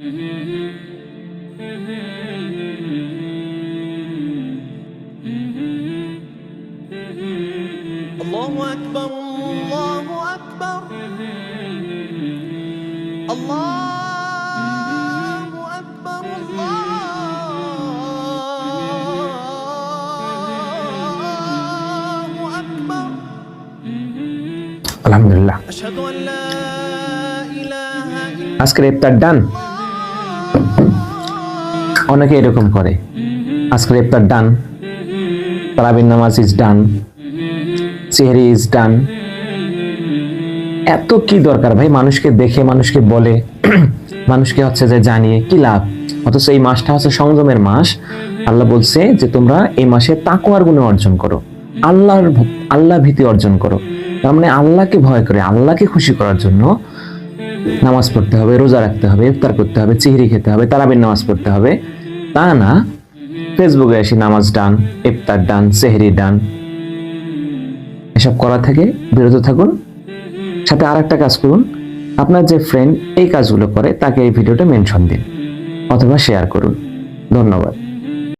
الله أكبر الله أكبر. الله أكبر الله أكبر. الحمد لله. أشهد أن لا إله إلا الله. Ask done. অনেকে এরকম করে। আজকের ইফতার ডান তারাবির নামাজ ইজ ডান চেহারি ইজ ডান এত কি দরকার ভাই? মানুষকে দেখে, মানুষকে বলে, মানুষকে হচ্ছে যে জানিয়ে কি লাভ? অথচ এই মাসটা হচ্ছে সংযমের মাস। আল্লাহ বলছে যে তোমরা এই মাসে তাকওয়ার গুণে অর্জন করো। আল্লাহর আল্লাহ ভীতি অর্জন করো। তার মানে আল্লাহকে ভয় করে, আল্লাহকে খুশি করার জন্য নামাজ পড়তে হবে, রোজা রাখতে হবে, ইফতার করতে হবে চিহরি খেতে হবে, তারাবির নামাজ পড়তে হবে। তা না, ফেসবুকে এসে নামাজ ডান, ইফতার ডান সেহরি ডান। এসব করা থেকে বিরত থাকুন। সাথে আর একটা কাজ করুন, আপনার যে ফ্রেন্ড এই কাজগুলো করে, তাকে এই ভিডিওটা মেনশন দিন অথবা শেয়ার করুন। ধন্যবাদ।